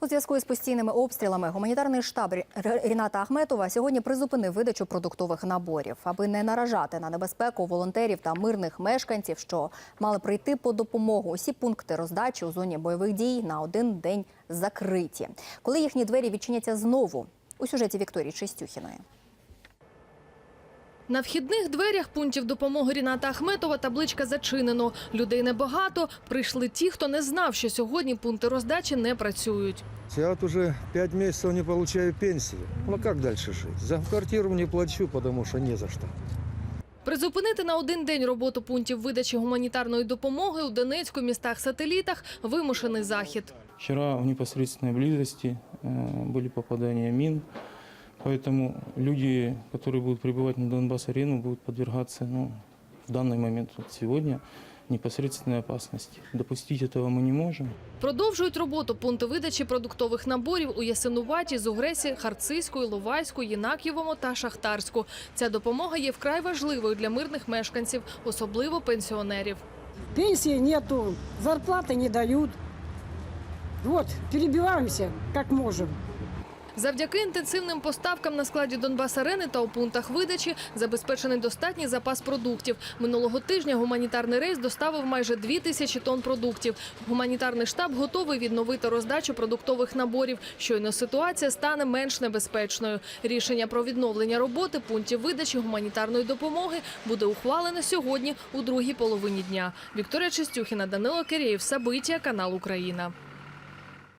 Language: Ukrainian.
У зв'язку із постійними обстрілами гуманітарний штаб Ріната Ахметова сьогодні призупинив видачу продуктових наборів, аби не наражати на небезпеку волонтерів та мирних мешканців, що мали прийти по допомогу. Усі пункти роздачі у зоні бойових дій на один день закриті. Коли їхні двері відчиняться знову у сюжеті Вікторії Чистюхіної. На вхідних дверях пунктів допомоги Ріната Ахметова табличка зачинено. Людей небагато. Прийшли ті, хто не знав, що сьогодні пункти роздачі не працюють. Я вот уже пять месяцев не получаю пенсии. Ну как дальше жить? За квартиру не плачу, потому что не за что. Призупинити на один день роботу пунктів видачі гуманітарної допомоги у Донецьку містах-сателітах вимушений захід. Вчера в непосредственной близости э, были попадания мин, поэтому люди, которые будут прибывать на Донбасс-арену, будут подвергаться ну, в данный момент, вот сегодня, непосредственной опасности. Допустить этого мы не можем. Продовжують роботу пункти видачі продуктових наборів у Ясинуваті, Зугресі, Харцизьку, Іловайську, Єнаківому та Шахтарську. Ця допомога є вкрай важливою для мирних мешканців, особливо пенсіонерів. Пенсии нету, зарплаты не дают. Вот, перебиваемся как можем. Завдяки інтенсивним поставкам на складі Донбас-арени та у пунктах видачі забезпечений достатній запас продуктів. Минулого тижня гуманітарний рейс доставив майже дві тисячі тонн продуктів. Гуманітарний штаб готовий відновити роздачу продуктових наборів. Щойно ситуація стане менш небезпечною. Рішення про відновлення роботи пунктів видачі гуманітарної допомоги буде ухвалено сьогодні у другій половині дня. Вікторія Чистюхіна, Данило Кирєєв, Сабиття, канал Україна.